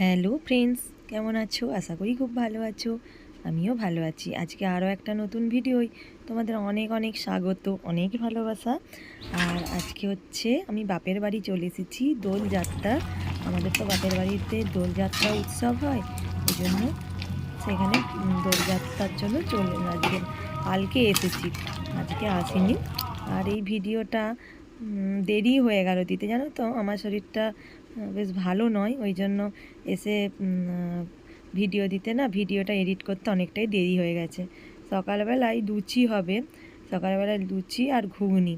Hello friends, কেমন আছো? আশা করি খুব ভালো আছো। আমিও ভালো আছি। আজকে আরও একটা নতুন ভিডিওই তোমাদের অনেক অনেক স্বাগত, অনেক ভালোবাসা। আর আজকে হচ্ছে আমি বাপের বাড়ি চলে এসেছি দোলযাত্রা আমাদের তো বাপের বাড়িতে দোলযাত্রা উৎসব হয় ওই জন্য সেখানে দোলযাত্রার জন্য চলে, আজকে, কালকে এসেছি। আজকে আসিনি। আর এই ভিডিওটা দেরি হয়ে গেল দিতে, জানো তো? আমার শরীরটা বেশ ভালো নয়। ওই জন্য এসে ভিডিও দিতে না, ভিডিওটা এডিট করতে অনেকটাই দেরি হয়ে গেছে। সকালবেলায় লুচি হবে। সকালবেলায় লুচি আর ঘুগনি।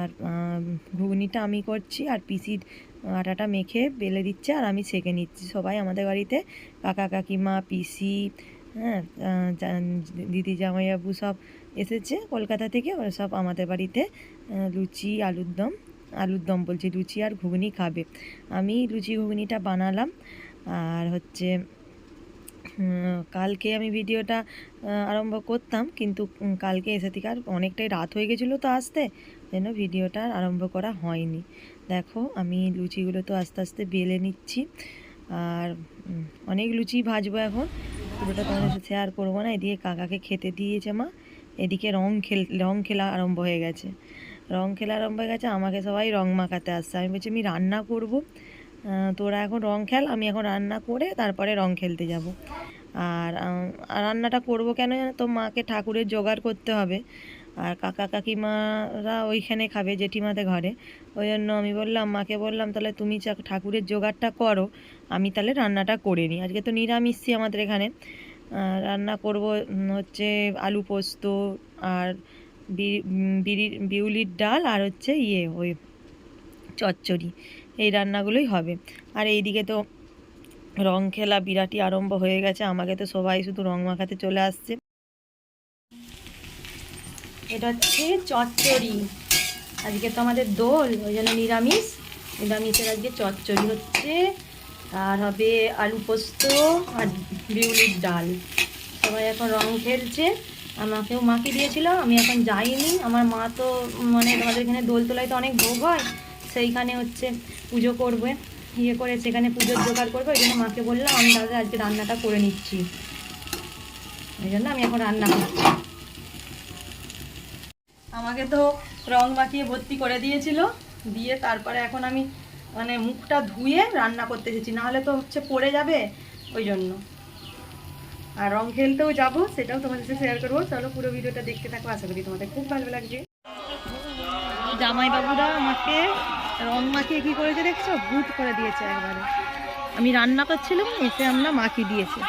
আর ঘুগনিটা আমি করছি আর পিসির আটাটা মেখে বেলে দিচ্ছে আর আমি সেঁকে নিচ্ছি। সবাই আমাদের বাড়িতে, কাকা, কাকিমা, পিসি হ্যাঁ দিদি, জামাইবাবু সব এসেছে কলকাতা থেকে। ওরা সব আমাদের বাড়িতে লুচি, আলুর দম আলুর দম বলছি, লুচি আর ঘুগনি খাবে। আমি লুচি ঘুগনিটা বানালাম, আর হচ্ছে কালকে আমি ভিডিওটা আরম্ভ করতাম, কিন্তু কালকে এসে থেকে আর অনেকটাই রাত হয়ে গেছিল তো আসতে, যেন ভিডিওটা আর আরম্ভ করা হয়নি। দেখো, আমি লুচিগুলো তো আস্তে আস্তে বেলে নিচ্ছি, আর অনেক লুচি ভাজবো এখন, পুরোটা তোমাদের সাথে শেয়ার করব না, এদিকে কাকাকে খেতে দিয়েছে মা, এদিকে রং খেল, রং খেলা আরম্ভ হয়ে গেছে। রং খেলা আরম্ভ হয়ে গেছে আমাকে সবাই রং মাখাতে আসছে। আমি বলছি, আমি রান্না করব। তোরা এখন রং খেল, আমি এখন রান্না করে তারপরে রং খেলতে যাব। আর রান্নাটা করব কেন তো, মাকে ঠাকুরের জোগাড় করতে হবে। আর কাকা কাকিমারা ওইখানে খাবে জেঠিমাতে ঘরে। ওই জন্য আমি বললাম, মাকে বললাম, তাহলে তুমি ঠাকুরের জোগাড়টা করো, আমি তাহলে রান্নাটা করে নিই। আজকে তো নিরামিষই আমাদের এখানে। রান্না করব হচ্ছে আলু পোস্ত আর বিউলির ডাল আর হচ্ছে ইয়ে ওই চচ্চড়ি। এই রান্নাগুলোই হবে। আর এইদিকে তো রং খেলা বিরাটই আরম্ভ হয়ে গেছে। আমাকে তো সবাই শুধু রং মাখাতে চলে আসছে। এটা হচ্ছে চচ্চড়ি। আজকে তো আমাদের দোল, ওই জন্য নিরামিষ। নিরামিষের আজকে চচ্চড়ি হচ্ছে। আর হবে আলু পোস্ত আর বিউলির ডাল। সবাই এখন রং খেলছে। আমাকেও মাকে দিয়েছিল, আমি এখন যাইনি। আমার মা তো মানে আমাদের এখানে দোলতলায় তো অনেক ভোগ হয়, সেইখানে হচ্ছে পুজো করবে ইয়ে করে সেখানে পুজোর জোগাড় করবে, ওই জন্য মাকে বললাম, আমি তাহলে আজকে রান্নাটা করে নিচ্ছি। ওই জন্য আমি এখন রান্না করছি। আমাকে তো রং মাখিয়ে ভর্তি করে দিয়েছিল, দিয়ে তারপরে এখন আমি মানে মুখটা ধুয়ে রান্না করতে এসেছি, নাহলে তো হচ্ছে পড়ে যাবে, ওই জন্য। আর রং খেলতেও যাব, সেটাও তোমাদের সাথে শেয়ার করব। চলো পুরো ভিডিওটা দেখতে থাকো, আশা করি তোমাদের খুব ভালো লাগবে। জামাইবাবুরা আমাকে রং মাখিয়ে কি করেছে দেখছ? ভূত করে দিয়েছে একবারে। আমি রান্না করছিলাম, এসে আমরা মাখিয়ে দিয়েছে।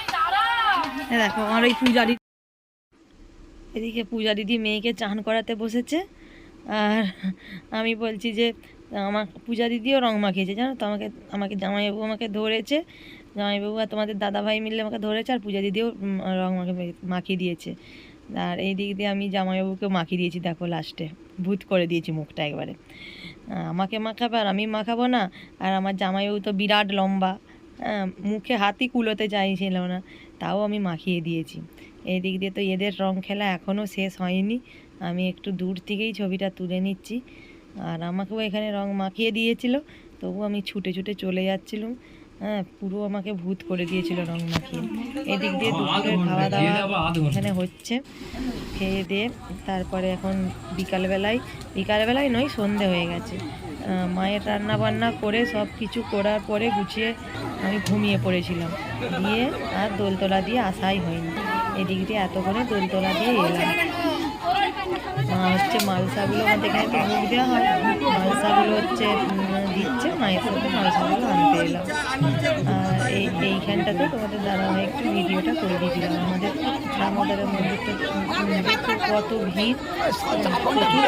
দেখো, আমার ওই পূজারি এদিকে পূজা দিদি মেয়েকে চান করাতে বসেছে। আর আমি বলছি যে আমার পূজা দিদিও রং মাখিয়েছে জানো তো? আমাকে আমাকে জামাইবাবু আমাকে ধরেছে। জামাইবাবু আর তোমাদের দাদা ভাই মিলে আমাকে ধরেছে, আর পূজা দিদিও রং মাখে মাখিয়ে দিয়েছে। আর এই দিক দিয়ে আমি জামাইবাবুকে মাখিয়ে দিয়েছি, দেখো লাস্টে ভূত করে দিয়েছি মুখটা একবারে। আমাকে মাখাবে আর আমি মাখাবো না। আর আমার জামাইবাবু তো বিরাট লম্বা। মুখে হাতই কুলোতে চাইছিল না। তাও আমি মাখিয়ে দিয়েছি। এই দিক দিয়ে তো এদের রং খেলা এখনও শেষ হয়নি। আমি একটু দূর থেকেই ছবিটা তুলে নিচ্ছি। আর আমাকেও এখানে রং মাখিয়ে দিয়েছিল তবু আমি ছুটে ছুটে চলে যাচ্ছিলাম। হ্যাঁ পুরো আমাকে ভূত করে দিয়েছিল রং মাখিয়ে। এদিক দিয়ে দুপুরের খাওয়া দাওয়া এখানে হচ্ছে। খেয়ে দিয়ে তারপরে এখন বিকালবেলায় বিকালবেলায় নয় সন্ধে হয়ে গেছে। মায়ের রান্না বান্না করে সব কিছু করার পরে গুছিয়ে আমি ঘুমিয়ে পড়েছিলাম। দিয়ে আর দোলতলা দিয়ে আসাই হয়নি। এদিক দিয়ে এতক্ষণে দোলতলা দিয়ে এলাম। হচ্ছে মালসাগুলো আমাদের এখানে তো ভোগ দেওয়া হয়। মালসাগুলো হচ্ছে দিচ্ছে, মায়ের সাথে মালসাগুলো আনতে এলাম। এই এইখানটাতে তোমাদের ভাই একটু ভিডিওটা করে দিয়েছিলাম আমাদের দামোদরের মন্দিরটা দেখো কত ভিড়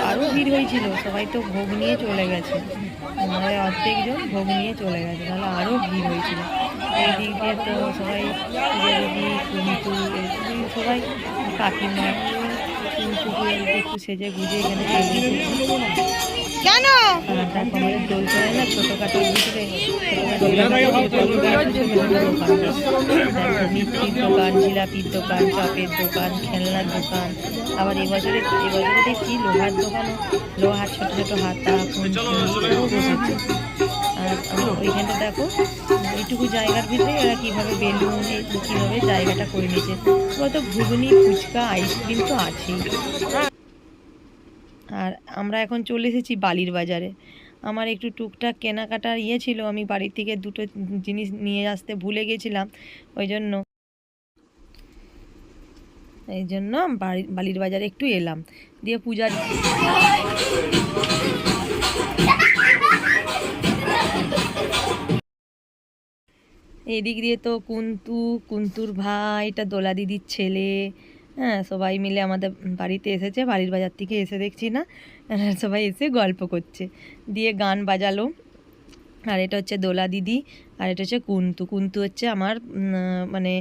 আরও ভিড় হয়েছিল। সবাই তো ভোগ নিয়ে চলে গেছে। মানে অর্ধেকজন ভোগ নিয়ে চলে গেছে। নাহলে আরও ভিড় হয়েছিল। এই দিক দিয়ে তো সবাই সবাই কাকিমা একটু সেজে গুজে এখানে। কেন? দোকান জিলাপির দোকান, চপের দোকান খেলনার দোকান, আবার এবছরে এবছরে দেখছি লোহার দোকানও লোহার ছোটো ছোটো হাতা ওইখানটা দেখো এই ওইটুকু জায়গার ভিতরে ওরা কীভাবে বেলুন কীভাবে জায়গাটা করে নিয়েছে। তো ঘুগনি, ফুচকা, আইসক্রিম তো আছেই। আর আমরা এখন চলে এসেছি বালির বাজারে। আমার একটু টুকটাক কেনাকাটার ইয়ে ছিল, আমি বাড়ি থেকে দুটো জিনিস নিয়ে আসতে ভুলে গেছিলাম, ওই জন্য। এই জন্য বালির বাজারে একটু এলাম। দিয়ে পূজার এদিক দিয়ে তো কুন্তু, কুন্তুর ভাই, এটা দোলা দিদির ছেলে। হ্যাঁ সবাই মিলে আমাদের বাড়িতে এসেছে, বাড়ির বাজার থেকে এসে দেখছি না, সবাই এসে গল্প করছে। দিয়ে গান বাজালো। আর এটা হচ্ছে দোলা দিদি, আর এটা হচ্ছে কুন্তু। কুন্তু হচ্ছে আমার মানে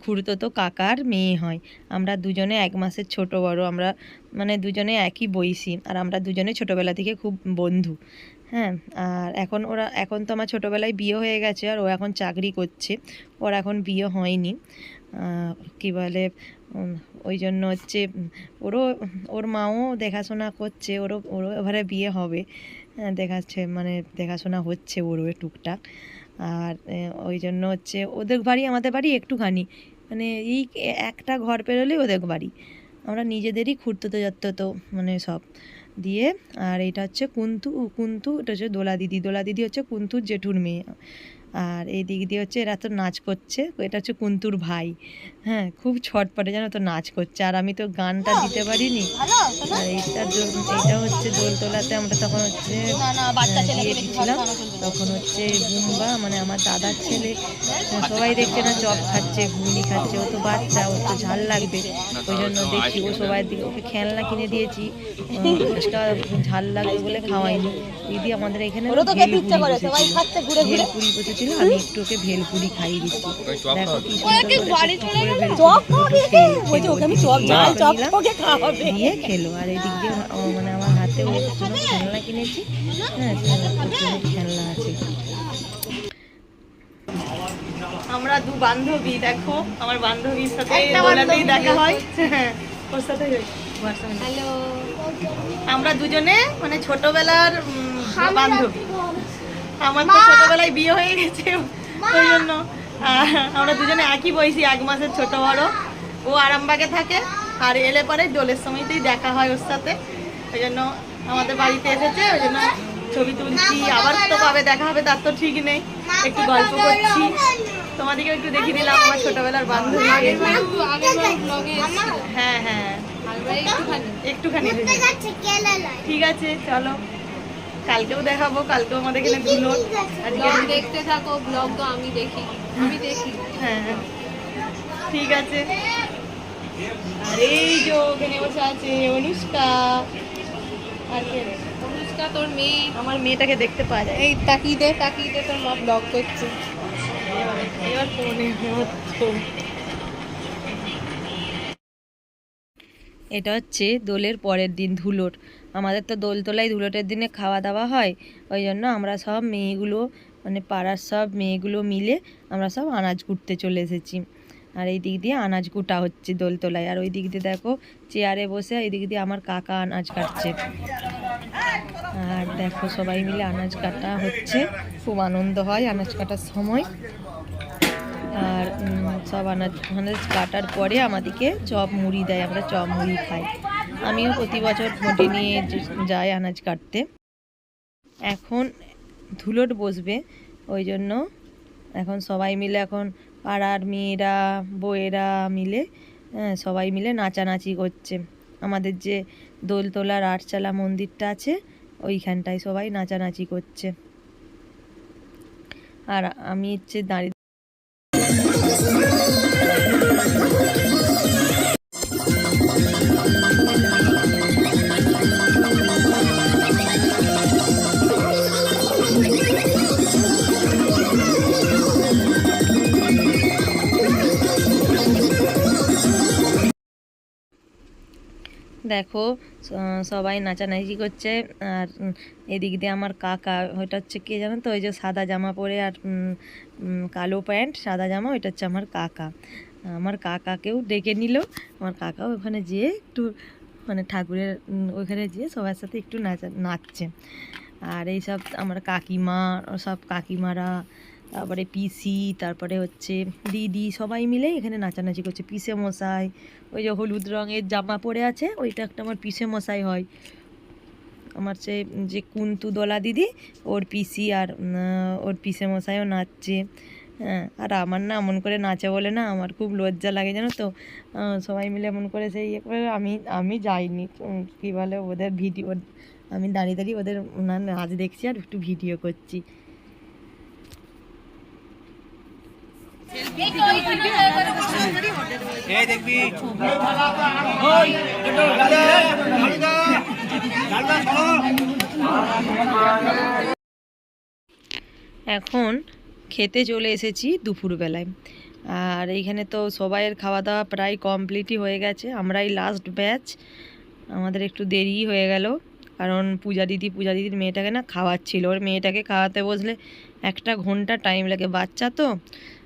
খুড়তো কাকার মেয়ে হয়। আমরা দুজনে এক মাসের ছোট বড়, আমরা মানে দুজনে একই বয়সী, আর আমরা দুজনে ছোটোবেলা থেকে খুব বন্ধু। হ্যাঁ আর এখন ওরা, এখন তো আমার ছোটোবেলায় বিয়ে হয়ে গেছে, আর ও এখন চাকরি করছে। ওর এখন বিয়ে হয়নি। কি বলে ওই জন্য হচ্ছে ওরও ওর মাও দেখাশোনা করছে ওরও ওরও এবারে বিয়ে হবে। হ্যাঁ, দেখাচ্ছে মানে দেখাশোনা হচ্ছে ওরও টুকটাক। আর ওই জন্য হচ্ছে ওদের বাড়ি আমাদের বাড়ি একটুখানি। মানে এই একটা ঘর পেরোলেই ওদের বাড়ি। আমরা নিজেদেরই খুঁড়তো তো মানে সব দিয়ে। আর এটা হচ্ছে কুন্তু কুন্তু এটা হচ্ছে দোলা দিদি। দোলা দিদি হচ্ছে কুন্তুর জেঠুর মেয়ে। আর এই দিক দিয়ে হচ্ছে এরা তো নাচ করছে এটা হচ্ছে কুন্তুর ভাই। হ্যাঁ খুব ছটপটে যেন তো নাচ করছে। আর আমি তো গানটা দিতে পারিনি। আর এইটা দোল- এইটা হচ্ছে দোলতলাতে আমরা তখন হচ্ছে দিচ্ছিলাম তখন হচ্ছে বুম্বা মানে আমার দাদার ছেলে সবাই দেখছে না চপ খাচ্ছে ঘুগনি খাচ্ছে ও তো বাচ্চা ওর তো ঝাল লাগবে। ওই জন্য দেখছি ও সবাই দিকে ওকে খেলনা কিনে দিয়েছি। ফুচকা ঝাল লাগবে বলে খাওয়াইনি। দিদি আমাদের এখানে ঘুরে। ভেলপুরি আমি একটু ওকে ভেলপুরি খাইয়ে দিচ্ছি। দেখো কি খেলো। আর এদিক দিয়ে মানে আমার হাতে জন্য খেলনা কিনেছি। হ্যাঁ খেলনা আছে। আমরা দু বান্ধবী দেখো আমার বান্ধবীর সাথে দোলাতেই দেখা হয় হ্যাঁ। ওর সাথে হ্যালো আমরা দুজনে মানে ছোটবেলার বান্ধবী। আমার তো ছোটবেলায় বিয়ে হয়ে গেছে ওই জন্য আমরা দুজনে একই বয়সী এক মাসের ছোট বড় ও আরামবাগে থাকে আর এলে পরে দোলের সময়তেই দেখা হয় ওর সাথে ওই জন্য আমাদের বাড়িতে এসেছে ওই জন্য ছবি তুলছি আবার তো কবে দেখা হবে তার তো ঠিক নেই একটু গল্প করছি তোমাদেরকে একটু দেখিয়ে দিলাম আমার ছোটবেলার বান্ধবী হ্যাঁ হ্যাঁ একটুখানি। ঠিক আছে চলো কালকেও দেখাবো কালকেও আমাদের এখানে ধুলো আজকে দেখতে থাকো ব্লগ তো আমি দেখি আমি দেখি। হ্যাঁ ঠিক আছে। আর এই যে ওখানে বসে আছে অনুষ্কা। আর কে? অনুষ্কা তোর মেয়ে। আমার মেয়েটাকে দেখতে পাওয়া যায়। এই তাকিয়ে দে তাকিয়ে দে তোর মা ব্লগ করছে। এবার ফোনে হতো এটা হচ্ছে দোলের পরের দিন ধুলোর। আমাদের তো দোলতলায় ধুলোটের দিনে খাওয়া দাওয়া হয়, ওই জন্য আমরা সব মেয়েগুলো মানে পাড়ার সব মেয়েগুলো মিলে আমরা সব আনাজ কুটতে চলে এসেছি। আর এই দিক দিয়ে আনাজ কুটা হচ্ছে দোলতলায়। আর ওই দিক দিয়ে দেখো চেয়ারে বসে, এই দিক দিয়ে আমার কাকা আনাজ কাটছে। আর দেখো সবাই মিলে আনাজ কাটা হচ্ছে। খুব আনন্দ হয় আনাজ কাটার সময়। আর সব আনাজ আনাজ কাটার পরে আমাদেরকে চপ মুড়ি দেয় আমরা চপ মুড়ি খাই। আমিও প্রতি বছর মোটে নিয়ে যাই আনাজ কাটতে। এখন ধুলোট বসবে ওই জন্য এখন সবাই মিলে এখন পাড়ার মেয়েরা বউয়েরা মিলে হ্যাঁ, সবাই মিলে নাচানাচি করছে। আমাদের যে দোলতলার আটচালা মন্দিরটা আছে ওইখানটায় সবাই নাচানাচি করছে। আর আমি হচ্ছে দাঁড়িয়ে দেখো সবাই নাচানাচি করছে। আর এদিক দিয়ে আমার কাকা, ওইটা হচ্ছে কে জানো তো, ওই যে সাদা জামা পরে আর কালো প্যান্ট, সাদা জামা, ওইটা হচ্ছে আমার কাকা। আমার কাকাকেও ডেকে নিল। আমার কাকাও ওখানে যেয়ে একটু মানে ঠাকুরের ওইখানে যেয়ে সবার সাথে একটু নাচা, নাচছে। আর এইসব আমার কাকিমা, সব কাকিমারা তারপরে পিসি তারপরে হচ্ছে দিদি, সবাই মিলে এখানে নাচানাচি করছে। পিসে মশাই, ওই যে হলুদ রঙের জামা পরে আছে, ওইটা একটা আমার পিসে মশাই হয়। আমার সে, যে কুন্তু দোলা দিদি, ওর পিসি আর ওর পিসে মশাইও নাচছে। হ্যাঁ আর আমার না এমন করে নাচে বলে না, আমার খুব লজ্জা লাগে, জানো তো? সবাই মিলে এমন করে সেই ইয়ে করে, আমি আমি যাইনি। কী বলে ওদের ভিডিও, আমি দাঁড়িয়ে দাঁড়িয়ে ওদের নাচ দেখছি আর একটু ভিডিও করছি। এখন খেতে চলে এসেছি দুপুরবেলায়। আর এইখানে তো সবাইয়ের খাওয়া দাওয়া প্রায় কমপ্লিটই হয়ে গেছে। আমরাই লাস্ট ব্যাচ আমাদের একটু দেরিই হয়ে গেল। কারণ পূজা দিদি, পূজা দিদির মেয়েটাকে না খাওয়াচ্ছিল। ওর মেয়েটাকে খাওয়াতে বসলে একটা ঘণ্টা টাইম লাগে। বাচ্চা তো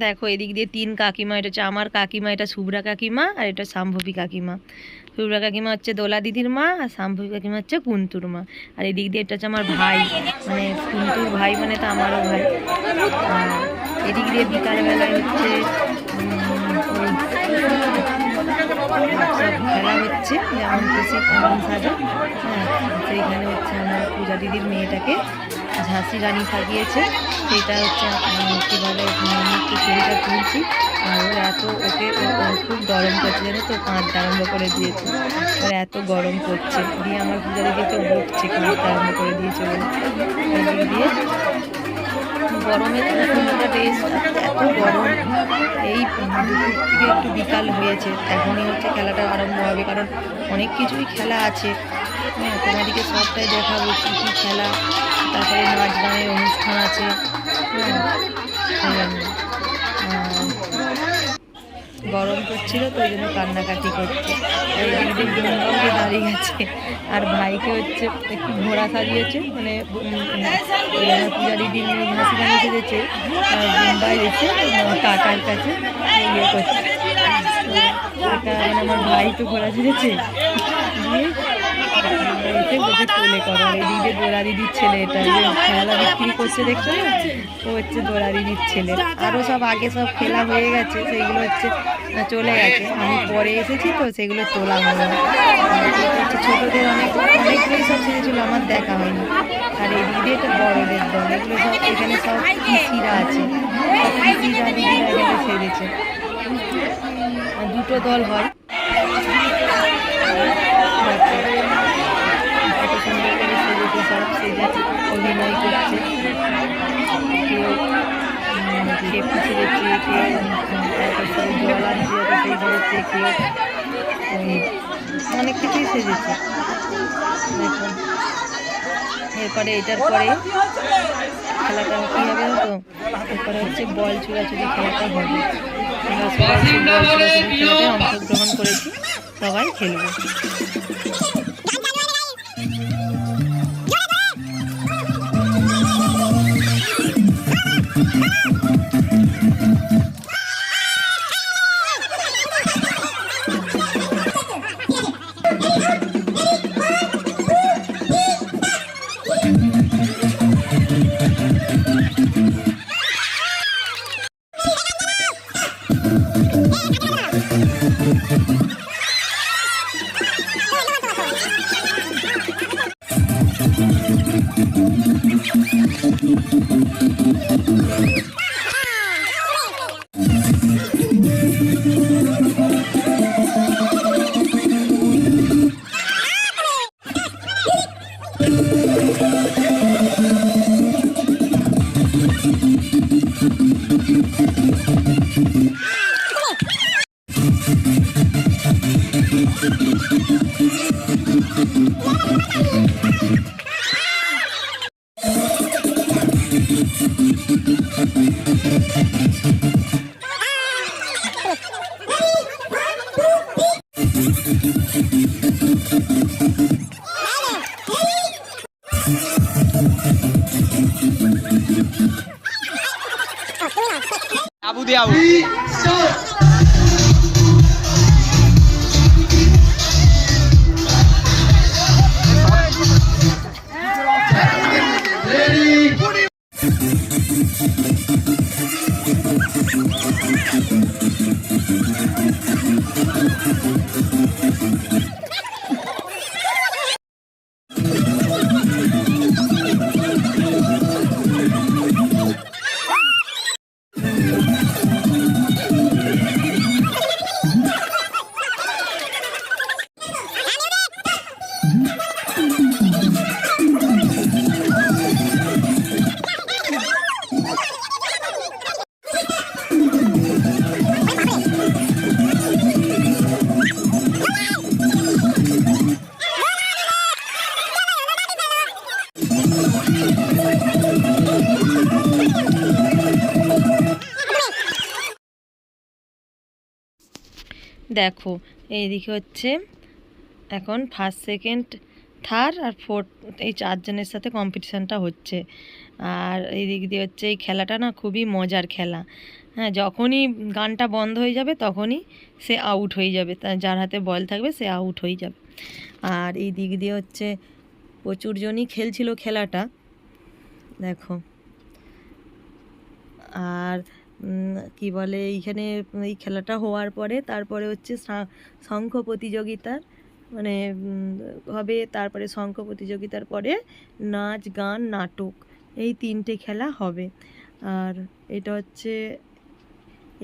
দেখো, এদিক দিয়ে তিন কাকিমা, এটা হচ্ছে আমার কাকিমা, এটা শুভ্রা কাকিমা আর এটা শাম্ভবী কাকিমা। শুভ্রা কাকিমা হচ্ছে দোলা দিদির মা আর শাম্ভবী কাকিমা হচ্ছে কুন্তুর মা। আর এদিক দিয়ে এটা হচ্ছে আমার ভাই মানে কুন্তুর ভাই মানে তো আমারও ভাই। এদিক দিয়ে বিকালবেলায় হচ্ছে খেলা হচ্ছে, যেমন হ্যাঁ সেইখানে হচ্ছে আমার পূজা দিদির মেয়েটাকে ঝাঁসি রানী সাজিয়েছে। সেটা হচ্ছে উম, কী বলে উম, একটু ছবিটা তুলছি। আর ওর এত ওকে খুব গরম করছে জানো তো কাঁদতে আরম্ভ করে দিয়েছে। ওর এত গরম করছে। দিয়ে আমার পূজা দিদিকে বকছে কাঁদতে আরম্ভ করে দিয়েছে বলে। দিয়ে গরমে এখনটা রেস্ট এত গরম। এই থেকে একটু বিকাল হয়েছে। এখনই হচ্ছে খেলাটা আরম্ভ হবে কারণ অনেক কিছুই খেলা আছে। হ্যাঁ তোমাদেরকে সবটাই দেখাবো কী কী খেলা। তারপরে নাচ গানের অনুষ্ঠান আছে। হ্যাঁ। গরম করছিল তো ওই জন্য কান্নাকাটি করছে। দাঁড়িয়ে গেছে আর ভাইকে হচ্ছে একটু ঘোড়া সাজিয়েছে মানে পূজা দিদি হাসি গানে আর বোম্বাই এসে কাকার কাছে ইয়ে করছে। কাকা মানে আমার ভাই তো ঘোড়া সেজেছে দিয়ে এসে বলছে কোলে করো আর এদিকে দিদির ছেলে এটা এই যে খেলা বিক্রি করছে দেখছ? না ও হচ্ছে দোলা দিদির ছেলে। আরও সব আগে সব খেলা হয়ে গেছে সেইগুলো হচ্ছে চলে গেছে। আমি পরে এসেছি তো সেগুলো তোলা হলো ছোটোদের অনেক অনেকগুলোই সব সেজেছিলো আমার দেখা হয়নি। আর এদিক দিয়ে একটা বড়দের দল এগুলো সব এখানে সব পিসিরা আছে। পিসিরা দিদিরা এখানে সেজেছে দুটো দল হয়। সেজেছে সব অভিনয় করছে। আনছে সেই সেজেছে কেউ অনেক কিছুই সেজেছে। দেখুন এরপরে এটার পরে খেলাটা কী হবে তো এরপরে হচ্ছে বল ছোড়াছুড়ি খেলাটা হবে। আমরা সবাই খেলাতে অংশগ্রহণ করেছি, সবাই খেলব। দেখো, এইদিকে হচ্ছে এখন ফার্স্ট সেকেন্ড থার্ড আর ফোর্থ এই চারজনের সাথে কম্পিটিশানটা হচ্ছে। আর এই দিক দিয়ে হচ্ছে এই খেলাটা না খুবই মজার খেলা। হ্যাঁ যখনই গানটা বন্ধ হয়ে যাবে তখনই সে আউট হয়ে যাবে। যার হাতে বল থাকবে সে আউট হয়ে যাবে। আর এই দিক দিয়ে হচ্ছে প্রচুর জনই খেলছিল খেলাটা। দেখো। আর কি বলে, এইখানে এই খেলাটা হওয়ার পরে তারপরে হচ্ছে শঙ্খ প্রতিযোগিতার মানে হবে তারপরে শঙ্খ প্রতিযোগিতার পরে নাচ, গান, নাটক, এই তিনটে খেলা হবে। আর এটা হচ্ছে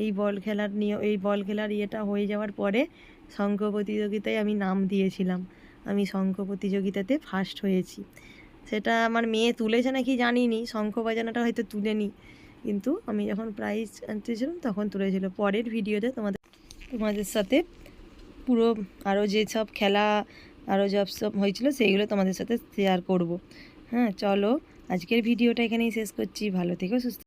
এই বল খেলার নিয়ে, এই বল খেলার ইয়েটা হয়ে যাওয়ার পরে শঙ্খ প্রতিযোগিতায় আমি নাম দিয়েছিলাম। আমি শঙ্খ প্রতিযোগিতাতে ফার্স্ট হয়েছি। সেটা আমার মেয়ে তুলেছে নাকি জানিনি, শঙ্খ বাজানোটা হয়তো তুলেনি। কিন্তু আমি যখন প্রাইজ আনতেছিলাম তখন তুলেছিল। পরের ভিডিওতে তোমাদের তোমাদের সাথে পুরো আরও যেসব খেলা আরও সব সব হয়েছিল, সেইগুলো তোমাদের সাথে শেয়ার করব। হ্যাঁ চলো, আজকের ভিডিওটা এখানেই শেষ করছি। ভালো থেকো, সুস্থ